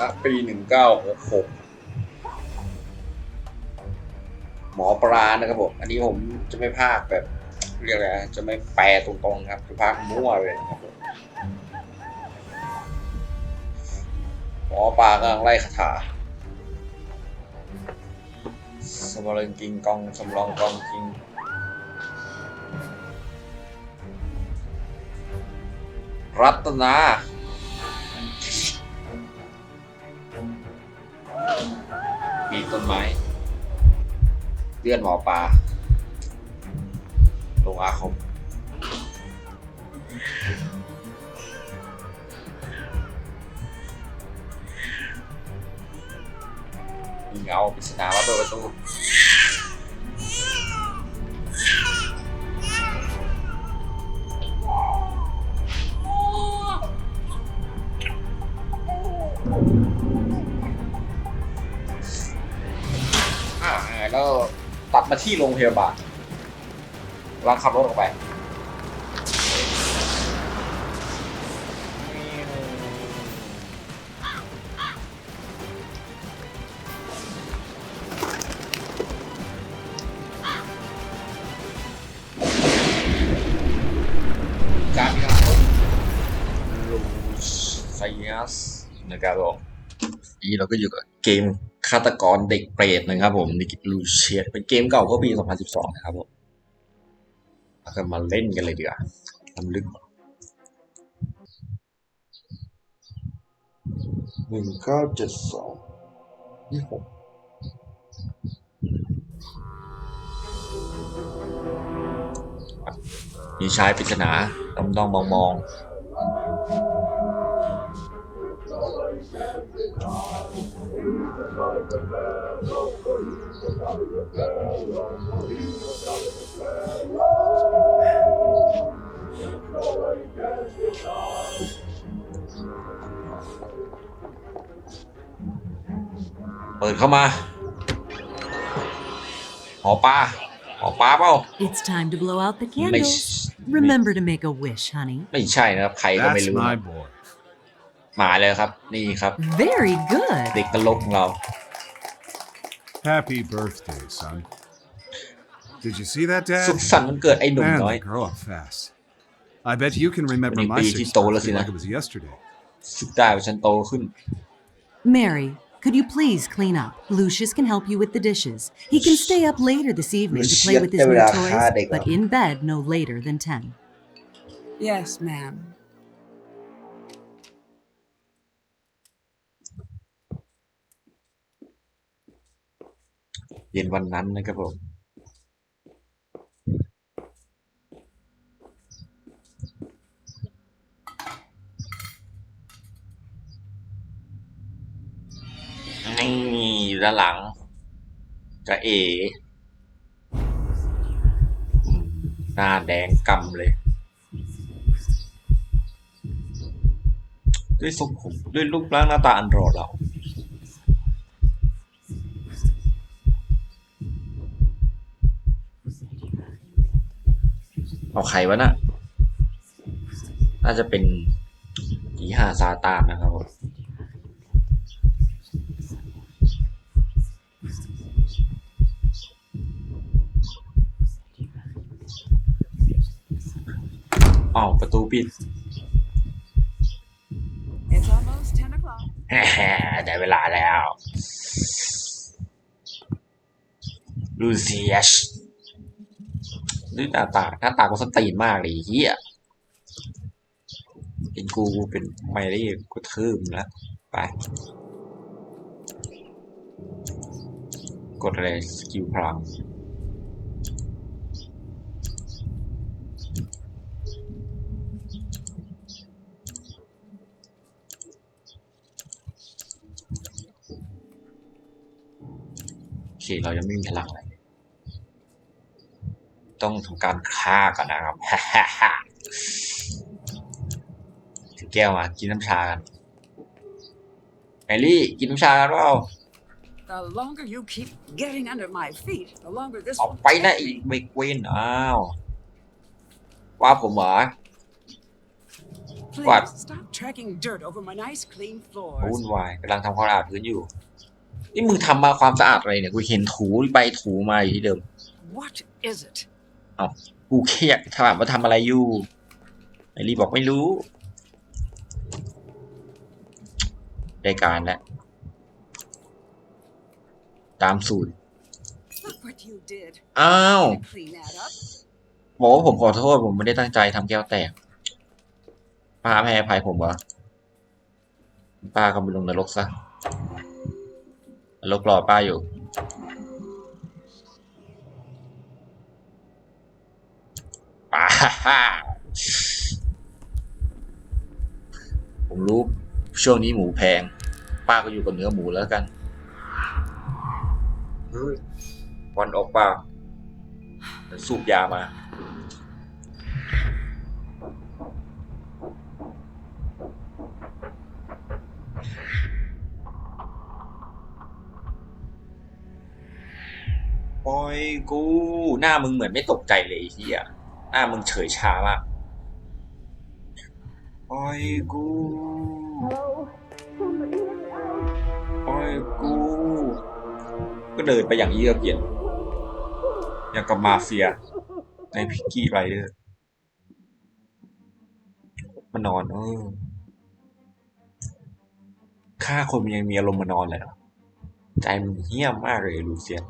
ณปีหนึ่งเก้าหกหกหมอปลานะครับผม อันนี้ผมจะไม่พากแบบ เรียกอะไรนะจะไม่แปลตรงๆครับจะพากมั่วเลยนะครับผมหมอปลากำลังไล่คาถาสมรองกิงกองสำรองกองกิงรัตนา มีต้นไม้ เลื่อนหมอปลาลงอาคมมีเงาปริศนามาเปิดประตู ที่โรงพยาบาลวางขับรถออกไป การที่เราลูไซยัสนะครับผมนี่เราก็อยู่กับเกม ฆาตกรเด็กเปรตนะครับผมดิกิลูเชียเป็นเกมเก่าเมื่อปี 2012 นะครับผมเราก็มาเล่นกันเลยดีกว่าทำลึกหนึ่งเก้าเจ็ดสองยี่หกมีชายปริศนาดำดองมองมอง เปิดเข้ามา หอปลา หอปลาเปล่า It's time to blow out the ไม่ candles. Remember to make a wish, honey. ไม่ใช่นะครับ ใครก็ไม่ That's รู้ my boy. มาเลยครับ นี่ครับ Very good. เด็กตลกของเรา Happy birthday, son. Did you see that, สุ Dad? ขสันต์วันเกิดไอ้หนุ่ม Man, น้อย they grow up fast. I bet you can remember When my you six be told, birthday Sina. like it was yesterday. สึกได้ว่าฉันโตขึ้น Mary, could you please clean up? Lucius can help you with the dishes. He can stay up later this evening to play with his new Lucius, toys, they but go. in bed no later than 10. Yes, ma'am. เย็นวันนั้นนะครับผมนี่อยู่ด้านหลังจะเอหน้าแดงกำเลย ด้วยทรงผมด้วยรูปร่างหน้าตาอันหล่อเหลา เอาใครวะน่ะน่าจะเป็นอีหาซาตานนะครับผมอ้าวประตูปิด It's almost 10 o'clock. ได้เวลาแล้วลูเซียช ดูหน้าตาหน้าตากูสตีนมากเลยเฮียเป็นกูกูเป็นไม่ได้กูทืมแล้วไป กดอะไรสกิลพลังโอเค เรายังไม่มีพลังเลย ต้องทำการฆ่ากันนะครับถือแก้วมากินน้ำชากันแมรี่กินน้ำชากันเปล่า The longer you keep getting under my feet, the longer this ออก will ไปนะ take อี me. เบกเวนอ้าว ว่าผมเหรอ Please What? stop tracking dirt over my nice clean วุ่น floors. วายกำลังทำความสะอาดพื้นอยู่ นี่มึงทำมาความสะอาดอะไรเนี่ย กูเห็นถูไปถูมาอยู่ที่เดิม What is it? กูเครียดถามว่าทำอะไรอยู่ไอรีบอกไม่รู้ ได้การแล้ว ตามสูตร Look what you did. อ้าว Clean that up. บอกว่าผมขอโทษ ผมไม่ได้ตั้งใจทำแก้วแตกป้าไม่ให้อภัยผมเหรอป้าก็ไปลงนรกซะนรกรอป้าอยู่ ผมรู้ช่วงนี้หมูแพง ป้าก็อยู่กับเนื้อหมูแล้วกันเฮ้ยวันออกปาสูบยามาปอยกู หน้ามึงเหมือนไม่ตกใจเลยไอ้เฮีย หน้ามึงเฉยชามากปล่อยกูปล่อยกู ก็เดินไปอย่างเยือกเย็นอย่างกับมาเฟีย ในพิกกี้ไรเดอร์มานอนเออฆ่าคนมันยังมีอารมณ์มานอนเลยเหรอใจมันเหี้ยมมากเลยลูเซียน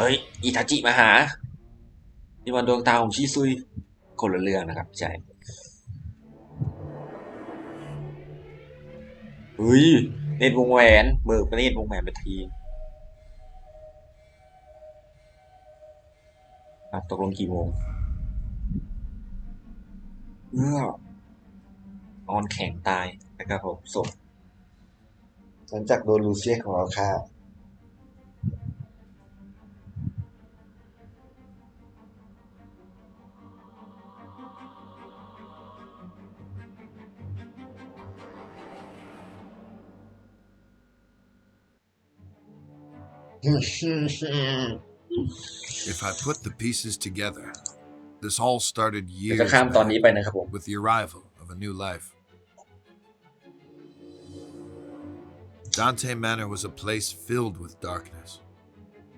เฮ้ย อิทาจิมาหา นี่มันดวงตาของชิซุย คนละเรื่องนะครับ ใช่ เฮ้ยเล่นวงแหวน เบิกไปเล่นวงแหวนไปทีตกลงกี่โมงเอื้ออนแข็งตายนะครับผมศพหลังจากโดนลูเซียของเราฆ่า If I put the pieces together, this all started เดี๋ยว years จะข้ามตอนนี้ back ไปนะครับผม with the arrival of a new life. Dante Manor was a place filled with darkness,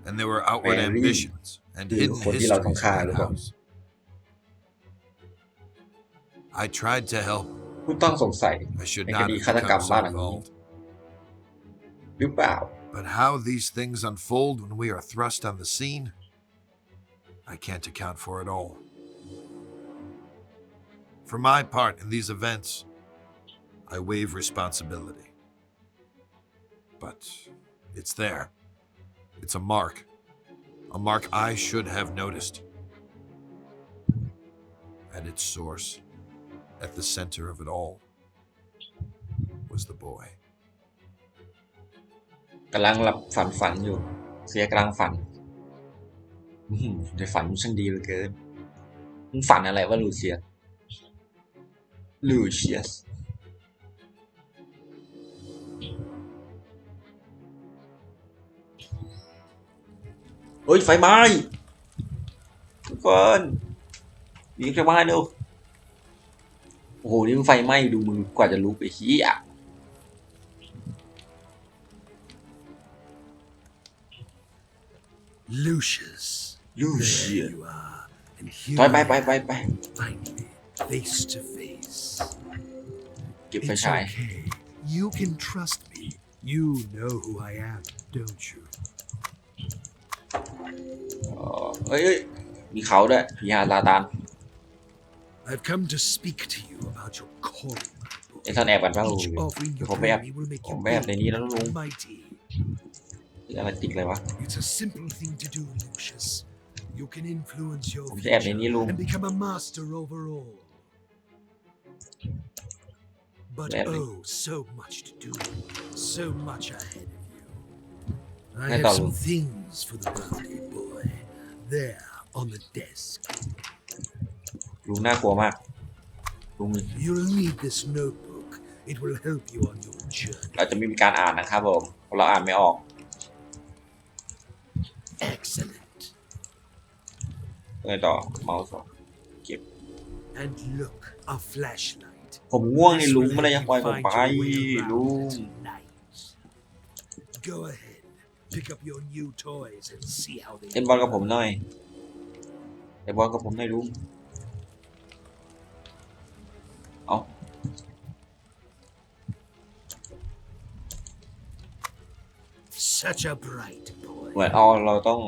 and there were outward Very ambitions and Dude, hiddenคนที่เรา histories ต้อง in ฆ่า that หรือเปล่า house. I tried to help. ผู้ต้องสงสัย I should ใน not คดี have ฆาตกรรม become บ้าน so หลังนี้ involved. หรือเปล่า but how these things unfold when we are thrust on the scene, I can't account for it all. For my part in these events, I waive responsibility. But it's there. It's a mark. A mark I should have noticed. At its source, at the center of it all, was the boy. กำลังหลับฝันฝันอยู่ เสียกำลังฝันในฝันมันช่างดีเหลือเกินมึงฝันอะไรวะลูเซียสลูเชียสเฮ้ยไฟไหม้ทุกคนยิงไฟไหม้เร็วโอ้โหนี่มันไฟไหม้ดูมือกว่าจะลุกไอ้เหี้ย Lucius. Lucius. There you are. And here ถอยไป I ไปไป am, ไป finally, face to face. เก็บไฟ It's ฉาย okay. You can trust me. You know who I am, don't you? เอ่อเอ้ยเอ้ยมีเขาด้วยผีหาซาตาน I've come to speak to you about your calling. ไอ้ท่านแอบกันเปล่า Each offering เดี๋ยว you ผมไปแอบ bring me will make ผม you ไปแอบในนี้แล้วลุง big, mighty. อะไรติดเลยวะ It's a simple thing to do, Lucius. You can influence your ผมจะแอบในนี้ future ลุง and become a master over all. But Let me- oh, so much to do, so much ahead of you. I Let have go. some things for the birthday boy. There on the desk. ลุงน่ากลัวมาก ลุง You'll need this notebook. It will help you on your journey. เราจะไม่มีการอ่านนะครับผมเพราะเราอ่านไม่ออก ไงต่อเมาส์สอง And look, a flashlight. ผมง่วงใน This ลุง will ไม่ได้ help ยังปล่อย you ผม find ไป your way around ลุง tonight. Go ahead, pick up your new toys and see how they เล่นบอลกับผมหน่อยเล่นบอลกับผมหน่อยลุง เอา Such a bright เหมือน boy. เอาเราต้อง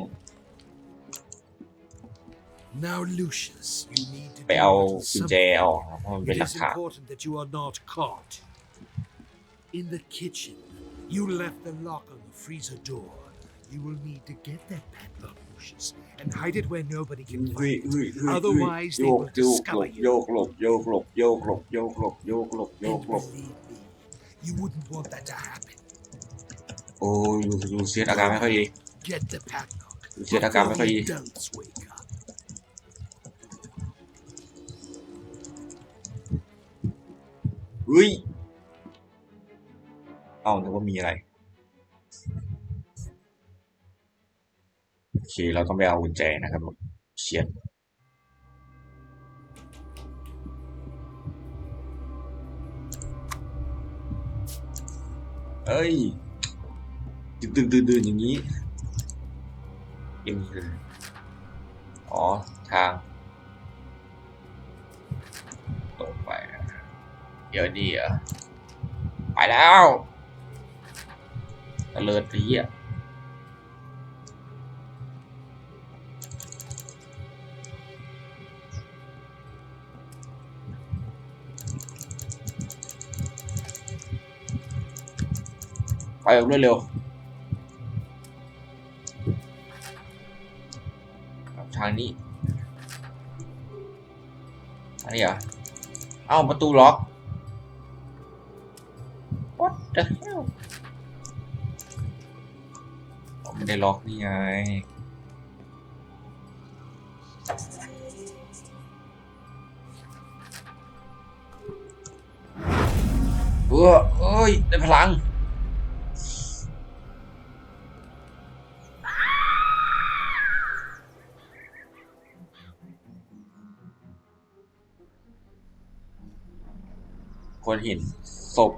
Now, Lucius, you need to ไป do เอา a little กุญแจ something. ออกเพราะมันเป็น It หลัก is ฐาน important that you are not caught. In the kitchen, you left the lock on the freezer door. You will need to get that padlock, Lucius, and hide it where nobody can เฮ้ย find it. เฮ้ยเฮ้ยเฮ้ย Otherwise, โย they ก will โยกหล discover บโย you. กหลบโยกหลบโยกหลบโยกหลบโยกหลบโยก And หลบ believe me, you wouldn't want that to happen. โอ้ยลูลูเซียสอาการไม่ค่อยดี Get the padlock Lu siete acá, before me the fui. adults wake up. เฮ้ย เอ้าแต่ว่ามีอะไร โอเค เราต้องไปเอากุญแจนะครับผมเชียดเอ้ยดึกดึกดื่นดื่นอย่างนี้ ยังคืออ๋อ ทาง ตรงไป เดี๋ยวนี้เหรอะไปแล้วตะเลิดทีอะไปแบบรวดเร็วค ทางนี้อันนี้เหรอ เอ้าประตูล็อก What the hell อ๋อไม่ได้ล็อกนี่ไงเออเอ้ย ได้พลัง เห็นศพ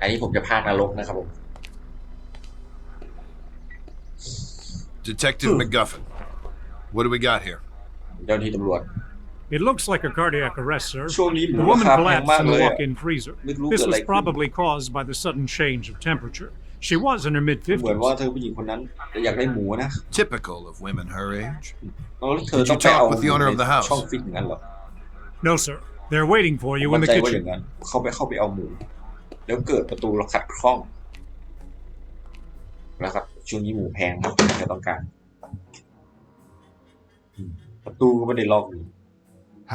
อันนี้ผมจะพากนรกนะครับผม Detective McGuffin, what do we got here? เจ้าหน้าที่ตำรวจ It looks like a cardiac arrest, sir. ช่วงนี้หมู The รา woman คาแพง collapsed มาก in เล the ยอะ walk-in freezer.ไม่รู้ This เกิดอะไร was ขึ้น probably caused by the sudden change of temperature. She was in her เหมือนว่า mid-50s. เธอผู้หญิงคนนั้นอยากได้หมูนะ Typical of women her age. แล้วเธอ Did you ต้องไปเอา talk with the owner of the house? ช่องฟิตอย่างนั้นเหรอ No, sir. They're waiting for ผม you มั่ in น the ใจว่าอย่า kitchen. งนั้น เข้าไปเข้าไปเอาหมู แล้วเกิดประตูเราขัดข้องนะครับช่วงนี้หมูแพงครับจะต้องการอืมประตูก็ไม่ได้ล็อกอยู่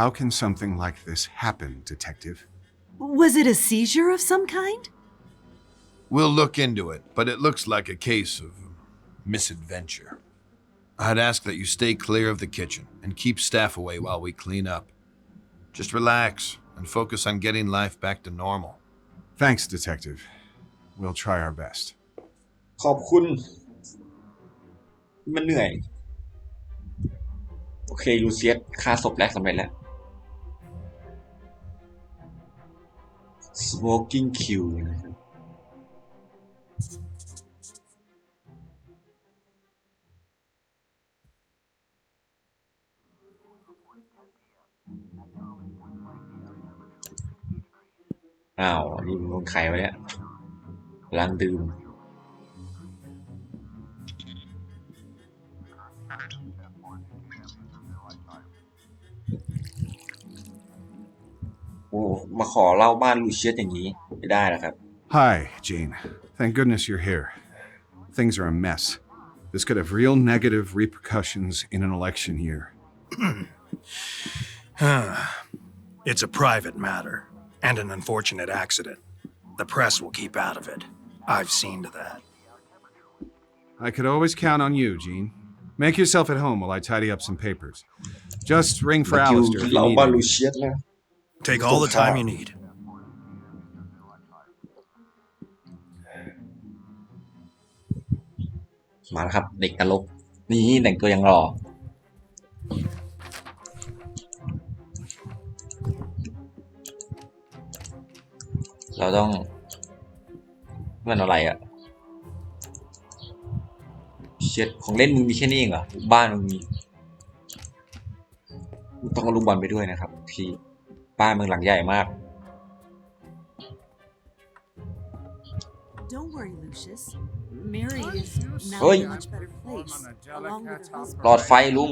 How can something like this happen, Detective? Was it a seizure of some kind? We'll look into it, but it looks like a case of misadventure. I'd ask that you stay clear of the kitchen and keep staff away while we clean up. Just relax and focus on getting life back to normal. Thanks, Detective. We'll try our best. ขอบคุณ มันเหนื่อย โอเค ลูเซียสฆ่าศพแรกสำเร็จแล้ว smoking kill นะครับ อ้าวอันนี่มันใครวะเนี่ยล้างดื่ม โอ้ มาขอเล่าบ้านลูเชียสอย่างนี้ ไม่ได้นะครับ Hi, Jean. Thank goodness you're here. Things are a mess. This could have real negative repercussions in an election year. It's a private matter and an unfortunate accident. The press will keep out of it. I've seen to that. I could always count on you, Gene. Make yourself at home while I tidy up some papers. Just ring for Alistair. If you need Take all the time you need. เคมาแล้วครับเด็กนรกนี่แต่งตัวยังรอเราต้องมันอะไรอะเช็ดของเล่นมึงมีแค่นี้เองเหรอบ้านมึงมีมึงต้องเอาลูกบอลไปด้วยนะครับพี่บ้านมึงหลังใหญ่มาก Don't worry, Lucius. Mary is now Oi. in a much better place, along with her husband. หลอดไฟลุง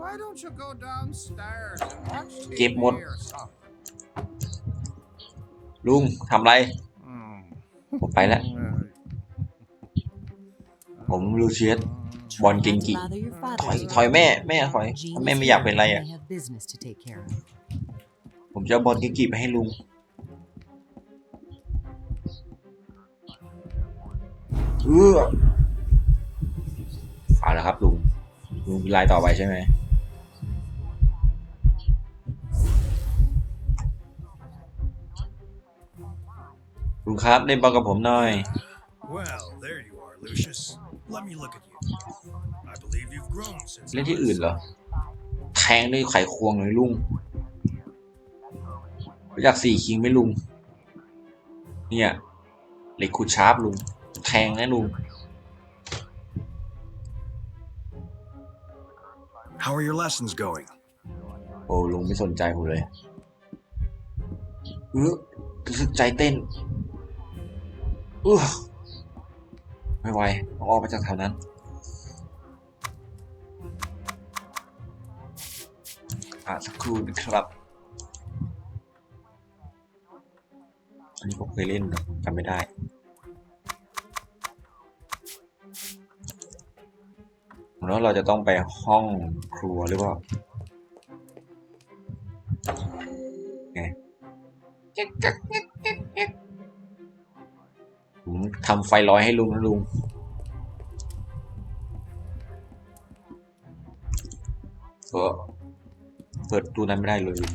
Why don't you go downstairs and watch เก็บหมด or something? ลุงทำไร ผมไปแล้ว ผมลูเชียสบอลเก่งกี่ถอยถอยแม่ แม่ถอยแม่ไม่อยากเป็นไรอะ ผมจะบอลเก่งกี่ไปให้ลุง เออเอาละครับลุงลุงมีลายต่อไปใช่ไหม ครับเล่นบอลกับผมหน่อย Well, there you are, Lucius. Let me look at you. I believe you've grown since เล่น I ที่ was- อื่นเหรอแทงด้วยไขควงเลยลุงรู้จักสี่คิงไหมลุง เนี่ยเหล็กขูดชาร์ปลุง แทงนะลุง How are your lessons going? โอ้ลุงไม่สนใจผมเลยเออรู้สึกใจเต้นเออ ไม่ไหวต้องออกไปจากแถวนั้น อะสักครู่นะครับ อันนี้ผมเคยเล่นนะจำไม่ได้แล้วเราจะต้องไปห้องครัวหรือเปล่า ทำไฟลอยให้ลุงนะลุงก็เปิดประตูนั้นไม่ได้เลยลุง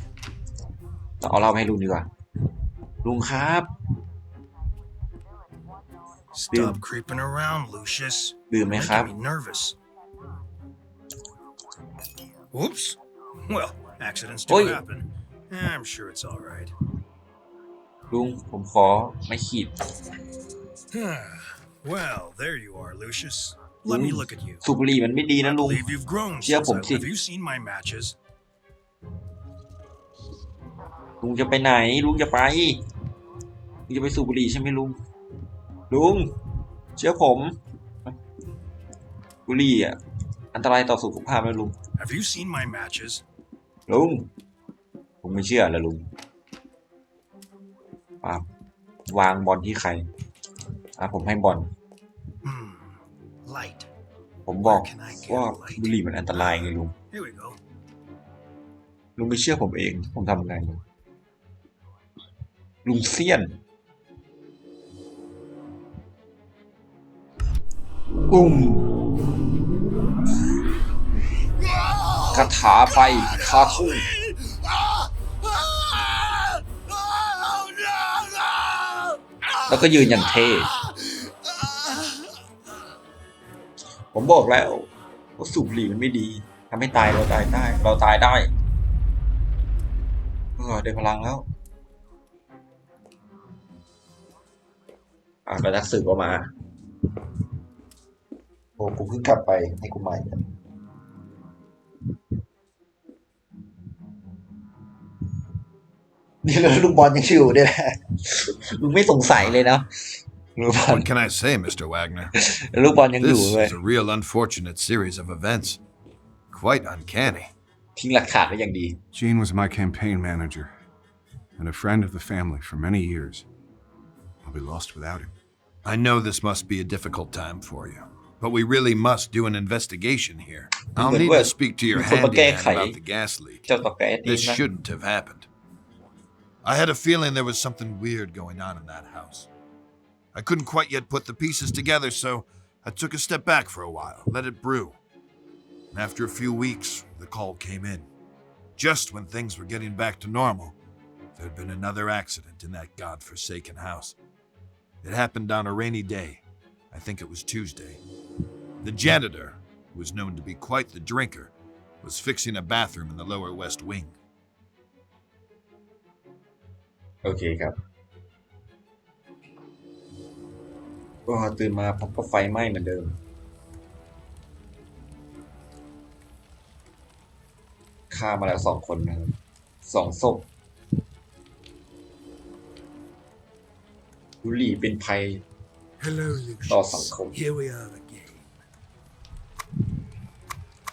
เราเอาเหล้าไปให้ลุงดีกว่า ลุงครับ Stop creeping around, Lucius. ดื่มไหม You're ครับ making me nervous. Whoops. Well, accidents do Oi. happen. I'm sure it's all right. ลุงผมขอไม่ขีด well, there you are, Lucius. Let me Ooh. look at you. สูบบุหรี่มันไม่ดี I นะลุง believe you've grown Chia since ผม I, สิ Have you seen my matches? ลุงจะไปไหน ลุงจะไป ลุงจะไปสูบบุหรี่ใช่ไหมลุง ลุง เชื่อผม บุหรี่อะ อันตรายต่อสุขภาพนะลุง Have you seen my matches? ลุง ผมไม่เชื่อแล้วลุงปาบวางบอลที่ใคร อะผมให้บอล Hmm. Light. ผมบอก Where can I get ว่า light? บุหรี่มันอันตรายไงลุง Here we go. ลุงไม่เชื่อผมเอง ผมทำไงลุงลุงเซียนอุ้มคาถาไฟคาทุ่ง แล้วก็ยืนอย่างเท่ ผมบอกแล้วว่าสูบบุหรี่มันไม่ดีทำให้ตายเราตายได้ เราตายได้เออได้พลังแล้วอะแล้วนักสืบก็มา โอ้กูเพิ่งกลับไปให้กูใหม่ เลยลูกบอลยังอยู่ด้วยนะลุงไม่สงสัยเลยนะลูกบอล What can I say, Mr. Wagner? ลูกบอลยังอยู่ This เลย is a real unfortunate series of events. Quite uncanny. ทิ้งหลักฐานไว้อย่างดี Gene was my campaign manager and a friend of the family for many years. I'll be lost without him. I know this must be a difficult time for you, but we really must do an investigation here. I'll But need what- to speak to your but what handyman can I- about the gas leak. เจ้าตอกแกตี This นะ shouldn't have happened. I had a feeling there was something weird going on in that house. I couldn't quite yet put the pieces together, so I took a step back for a while, let it brew. And after a few weeks, the call came in. Just when things were getting back to normal, there had been another accident in that god-forsaken house. It happened on a rainy day. I think it was Tuesday. The janitor, who was known to be quite the drinker, was fixing a bathroom in the lower west wing. โอเคครับ ก็ตื่นมาพบกับไฟไหม้เหมือนเดิม ฆ่ามาแล้วสองคนนะครับสองศพบุหรี่เป็นภัย Hello, Oh, Lucius. Uncle. Here we are again.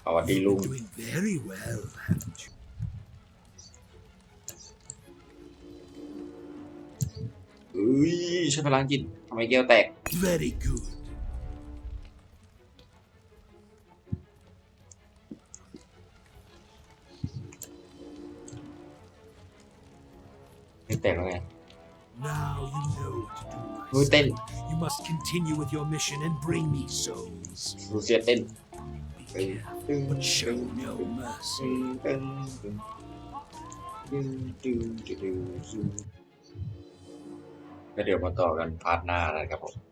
สวัสดีลุง Doing very well, haven't you? ยใช้พลังจิตทำไมแก้วแตก Very good. ไม่แตกแล้วไง Now you know what to do. my เฮ้ยเต้น son. You must continue with your mission and bring me souls. รูเซียเต้น Be careful, but show no mercy. ้วเดี๋ยวมาต่อกันพาร์ทหน้านะครับผม